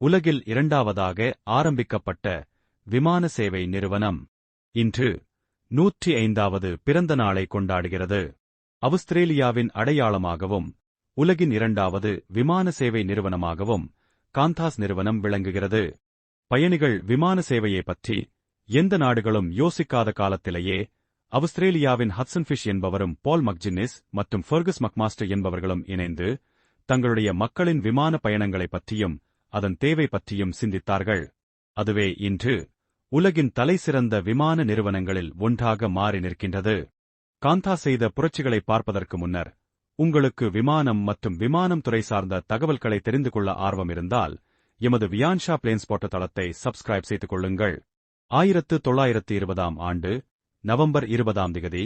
உலகில் இரண்டாவதாக ஆரம்பிக்கப்பட்ட விமான சேவை நிறுவனம் இன்று நூற்றி ஐந்தாவது பிறந்த நாளை கொண்டாடுகிறது. அவுஸ்திரேலியாவின் அடையாளமாகவும் உலகின் இரண்டாவது விமான சேவை நிறுவனமாகவும் காந்தாஸ் நிறுவனம் விளங்குகிறது. பயணிகள் விமான சேவையை பற்றி எந்த நாடுகளும் யோசிக்காத காலத்திலேயே அவுஸ்திரேலியாவின் ஹட்சன் ஃபிஷ் என்பவரும் பால் மக்ஜின்னிஸ் மற்றும் ஃபெர்கஸ் மக்மாஸ்டர் என்பவர்களும் இணைந்து தங்களுடைய மக்களின் விமான பயணங்களைப் பற்றியும் அதன் தேவை பற்றியும் சிந்தித்தார்கள். அதுவே இன்று உலகின் தலைசிறந்த விமான நிறுவனங்களில் ஒன்றாக மாறி நிற்கின்றது. காந்தா செய்த புரட்சிகளை பார்ப்பதற்கு முன்னர் உங்களுக்கு விமானம் மற்றும் விமானம் துறை சார்ந்த தகவல்களை தெரிந்து கொள்ள ஆர்வம் இருந்தால் எமது வியான்ஷா பிளேன்ஸ் போட்ட தளத்தை சப்ஸ்கிரைப் செய்து கொள்ளுங்கள். ஆயிரத்து தொள்ளாயிரத்து இருபதாம் ஆண்டு நவம்பர் இருபதாம் திகதி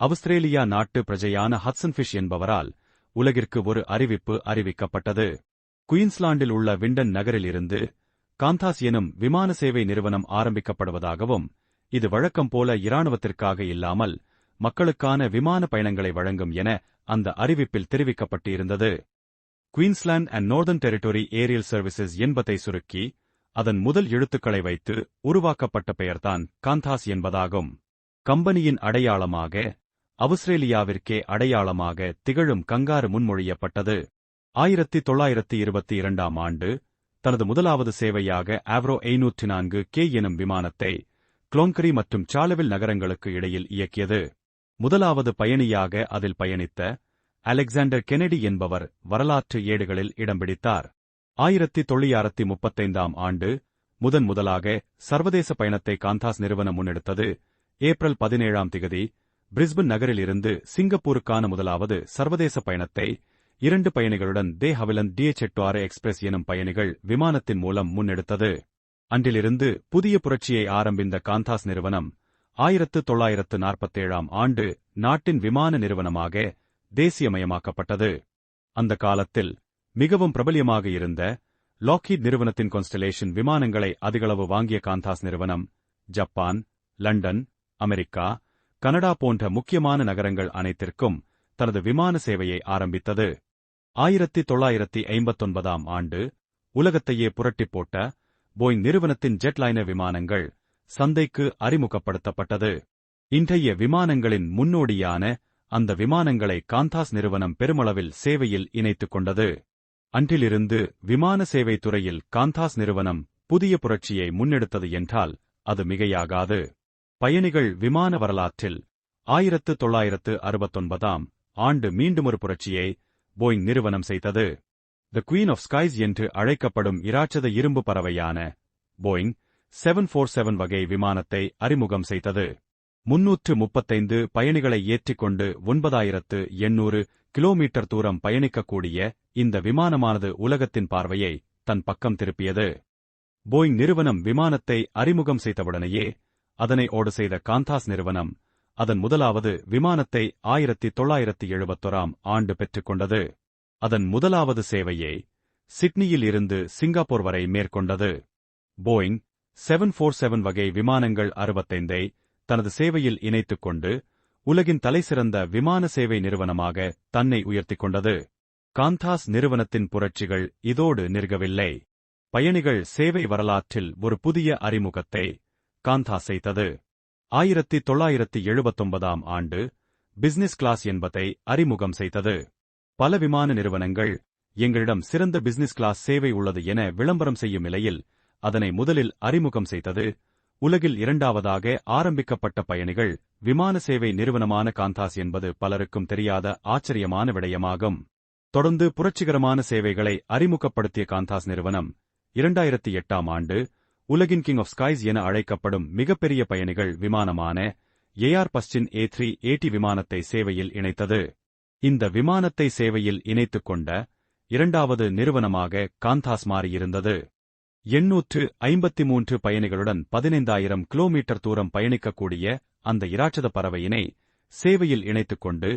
அவுஸ்திரேலியா நாட்டு பிரஜையான ஹட்சன் ஃபிஷ் என்பவரால் உலகிற்கு ஒரு அறிவிப்பு அறிவிக்கப்பட்டது. குயின்ஸ்லாண்டில் உள்ள விண்டன் நகரிலிருந்து காந்தாஸ் எனும் விமான சேவை நிறுவனம் ஆரம்பிக்கப்படுவதாகவும் இது வழக்கம் போல இராணுவத்திற்காக இல்லாமல் மக்களுக்கான விமான பயணங்களை வழங்கும் என அந்த அறிவிப்பில் தெரிவிக்கப்பட்டு இருந்தது Queensland and northern territory aerial services என்பதை சுருக்கி அதன் முதல் எழுத்துக்களை வைத்து உருவாக்கப்பட்ட பெயர்தான் காந்தாஸ் என்பதாகும். கம்பெனியின் அடையாளமாக அவுஸ்திரேலியாவிற்கே அடையாளமாக திகழும் கங்காரு முன்மொழியப்பட்டது. ஆயிரத்தி தொள்ளாயிரத்தி இருபத்தி இரண்டாம் ஆண்டு தனது முதலாவது சேவையாக ஆவ்ரோ ஐநூற்றி நான்கு கே எனும் விமானத்தை குளோங்கரி மற்றும் சாலவில் நகரங்களுக்கு இடையில் இயக்கியது. முதலாவது பயணியாக அதில் பயணித்த அலெக்சாண்டர் கெனடி என்பவர் வரலாற்று ஏடுகளில் இடம் பிடித்தார். ஆயிரத்தி தொள்ளாயிரத்தி முப்பத்தைந்தாம் ஆண்டு முதன் முதலாக சர்வதேச பயணத்தை காந்தாஸ் நிறுவனம் முன்னெடுத்தது. ஏப்ரல் பதினேழாம் திகதி பிரிஸ்பன் நகரிலிருந்து சிங்கப்பூருக்கான முதலாவது சர்வதேச பயணத்தை இரண்டு பயணிகளுடன் தே ஹவிலன் டிஎச்எட்டுஆறு எக்ஸ்பிரஸ் எனும் பயணிகள் விமானத்தின் மூலம் முன்னெடுத்தது. அன்றிலிருந்து புதிய புரட்சியை ஆரம்பிந்த காந்தாஸ் நிறுவனம் ஆயிரத்து தொள்ளாயிரத்து நாற்பத்தேழாம் ஆண்டு நாட்டின் விமான நிறுவனமாக தேசியமயமாக்கப்பட்டது. அந்த காலத்தில் மிகவும் பிரபலியமாக இருந்த லாக்கீட் நிறுவனத்தின் கான்ஸ்டலேஷன் விமானங்களை அதிகளவு வாங்கிய காந்தாஸ் நிறுவனம் ஜப்பான் லண்டன் அமெரிக்கா கனடா போன்ற முக்கியமான நகரங்கள் அனைத்திற்கும் தனது விமான சேவையை ஆரம்பித்தது. ஆயிரத்தி தொள்ளாயிரத்தி ஐம்பத்தொன்பதாம் ஆண்டு உலகத்தையே புரட்டிப் போட்ட போயிங் நிறுவனத்தின் ஜெட்லைனர் விமானங்கள் சந்தைக்கு அறிமுகப்படுத்தப்பட்டது. இன்றைய விமானங்களின் முன்னோடியான அந்த விமானங்களை காந்தாஸ் நிறுவனம் பெருமளவில் சேவையில் இணைத்துக் கொண்டது. அன்றிலிருந்து விமான சேவை துறையில் காந்தாஸ் நிறுவனம் புதிய புரட்சியை முன்னெடுத்தது என்றால் அது மிகையாகாது. பயணிகள் விமான வரலாற்றில் ஆயிரத்து தொள்ளாயிரத்து அறுபத்தொன்பதாம் ஆண்டு மீண்டுமொரு புரட்சியை போயிங் நிறுவனம் செய்தது. த குவீன் ஆஃப் ஸ்கைஸ் என்று அழைக்கப்படும் இராட்சத இரும்பு பறவையான போயிங் செவன் ஃபோர் செவன் வகை விமானத்தை அறிமுகம் செய்தது. முன்னூற்று முப்பத்தைந்து பயணிகளை ஏற்றிக்கொண்டு ஒன்பதாயிரத்து எண்ணூறு கிலோமீட்டர் தூரம் பயணிக்கக்கூடிய இந்த விமானமானது உலகத்தின் பார்வையை தன் பக்கம் திருப்பியது. போயிங் நிறுவனம் விமானத்தை அறிமுகம் செய்தவுடனேயே அதனை ஓடு செய்த காந்தாஸ் நிறுவனம் அதன் முதலாவது விமானத்தை ஆயிரத்தி தொள்ளாயிரத்தி எழுபத்தொராம் ஆண்டு பெற்றுக்கொண்டது. அதன் முதலாவது சேவையை சிட்னியில் இருந்து சிங்கப்பூர் வரை மேற்கொண்டது. போயிங் செவன் ஃபோர் செவன் வகை விமானங்கள் அறுபத்தைந்தை தனது சேவையில் இணைத்துக் கொண்டு உலகின் தலைசிறந்த விமான சேவை நிறுவனமாக தன்னை உயர்த்திக் கொண்டது காந்தாஸ் நிறுவனத்தின் புரட்சிகள் இதோடு நிற்கவில்லை. பயணிகள் சேவை வரலாற்றில் ஒரு புதிய அறிமுகத்தை காந்தாஸ் செய்தது. ஆயிரத்தி தொள்ளாயிரத்தி எழுபத்தொன்பதாம் ஆண்டு பிசினஸ் கிளாஸ் என்பதை அறிமுகம் செய்தது. பல விமான நிறுவனங்கள் எங்களிடம் சிறந்த பிசினஸ் கிளாஸ் சேவை உள்ளது என விளம்பரம் செய்யும் நிலையில் அதனை முதலில் அறிமுகம் செய்தது உலகில் இரண்டாவதாக ஆரம்பிக்கப்பட்ட பயணிகள் விமான சேவை நிறுவனமான காந்தாஸ் என்பது பலருக்கும் தெரியாத ஆச்சரியமான விடயமாகும். தொடர்ந்து புரட்சிகரமான சேவைகளை அறிமுகப்படுத்திய காந்தாஸ் நிறுவனம் இரண்டாயிரத்தி எட்டாம் ஆண்டு உலகின் கிங் ஆஃப் ஸ்கைஸ் என அழைக்கப்படும் மிகப்பெரிய பயணிகள் விமானமான ஏஆர் பஸ்டின் ஏ த்ரீ ஏடி விமானத்தை சேவையில் இணைத்தது. இந்த விமானத்தை சேவையில் இணைத்துக் கொண்ட இரண்டாவது நிறுவனமாக காந்தாஸ் மாறியிருந்தது. எண்ணூற்று ஐம்பத்தி மூன்று பயணிகளுடன் பதினைந்தாயிரம் கிலோமீட்டர் தூரம் பயணிக்கக்கூடிய அந்த இராட்சத பறவையினை சேவையில் இணைத்துக் கொண்டு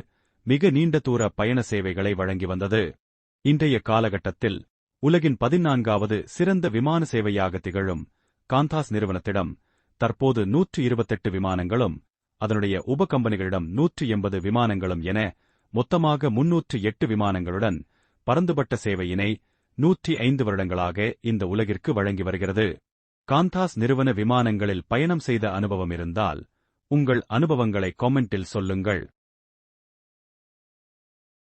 மிக நீண்ட தூர பயண சேவைகளை வழங்கி வந்தது. இன்றைய காலகட்டத்தில் உலகின் பதினான்காவது சிறந்த விமான சேவையாக திகழும் காந்தாஸ் நிறுவனத்திடம் தற்போது நூற்று இருபத்தெட்டு விமானங்களும் அதனுடைய உப கம்பெனிகளிடம் நூற்று எண்பது விமானங்களும் என மொத்தமாக முன்னூற்று எட்டு விமானங்களுடன் பரந்துபட்ட சேவையினை நூற்றி ஐந்து வருடங்களாக இந்த உலகிற்கு வழங்கி வருகிறது. காந்தாஸ் நிறுவன விமானங்களில் பயணம் செய்த அனுபவம் இருந்தால் உங்கள் அனுபவங்களை காமெண்டில் சொல்லுங்கள்.